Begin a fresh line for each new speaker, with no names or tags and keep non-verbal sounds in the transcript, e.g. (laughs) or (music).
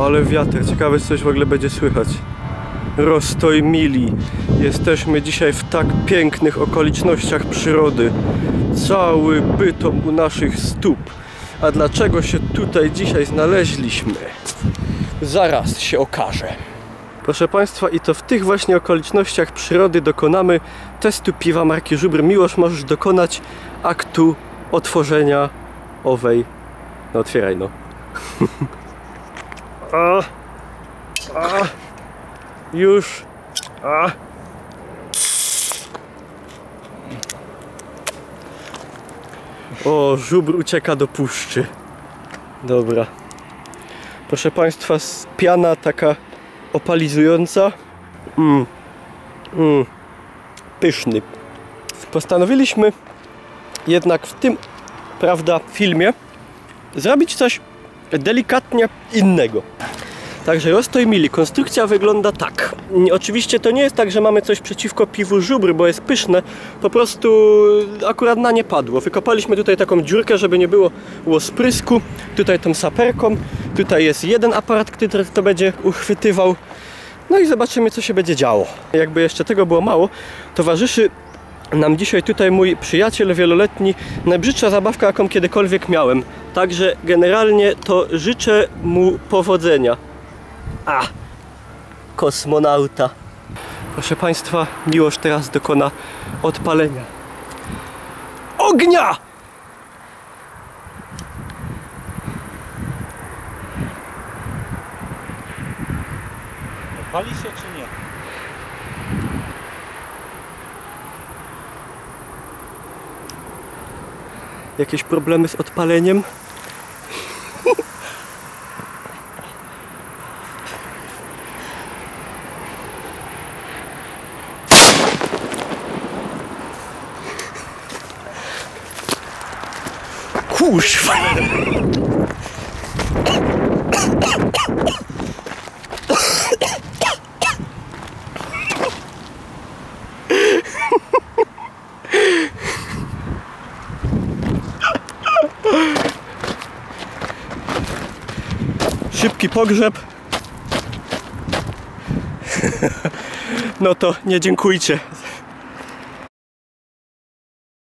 Ale wiatr, ciekawe coś w ogóle będzie słychać. Rozstoj mili. Jesteśmy dzisiaj w tak pięknych okolicznościach przyrody. Cały bytom u naszych stóp. A dlaczego się tutaj dzisiaj znaleźliśmy? Zaraz się okaże. Proszę Państwa, i to w tych właśnie okolicznościach przyrody dokonamy testu piwa marki Żubr. Miłosz, możesz dokonać aktu otworzenia owej. No otwieraj no. (laughs) a, a, już. A. O, żubr ucieka do puszczy. Dobra. Proszę Państwa, piana taka opalizująca. Mm. Mm. Pyszny. Postanowiliśmy jednak w tym, prawda, filmie zrobić coś delikatnie innego. Także rozstoj mili. Konstrukcja wygląda tak. Oczywiście to nie jest tak, że mamy coś przeciwko piwu żubr, bo jest pyszne. Po prostu akurat na nie padło. Wykopaliśmy tutaj taką dziurkę, żeby nie było, było sprysku. Tutaj tą saperką. Tutaj jest jeden aparat, który to będzie uchwytywał. No i zobaczymy, co się będzie działo. Jakby jeszcze tego było mało, towarzyszy nam dzisiaj tutaj mój przyjaciel wieloletni, najbrzydsza zabawka, jaką kiedykolwiek miałem. Także generalnie to życzę mu powodzenia. A! Kosmonauta. Proszę Państwa, Miłosz teraz dokona odpalenia. Ognia!
Pali się czy nie?
Jakieś problemy z odpaleniem? Kuźwa! Szybki pogrzeb. (laughs) No to nie dziękujcie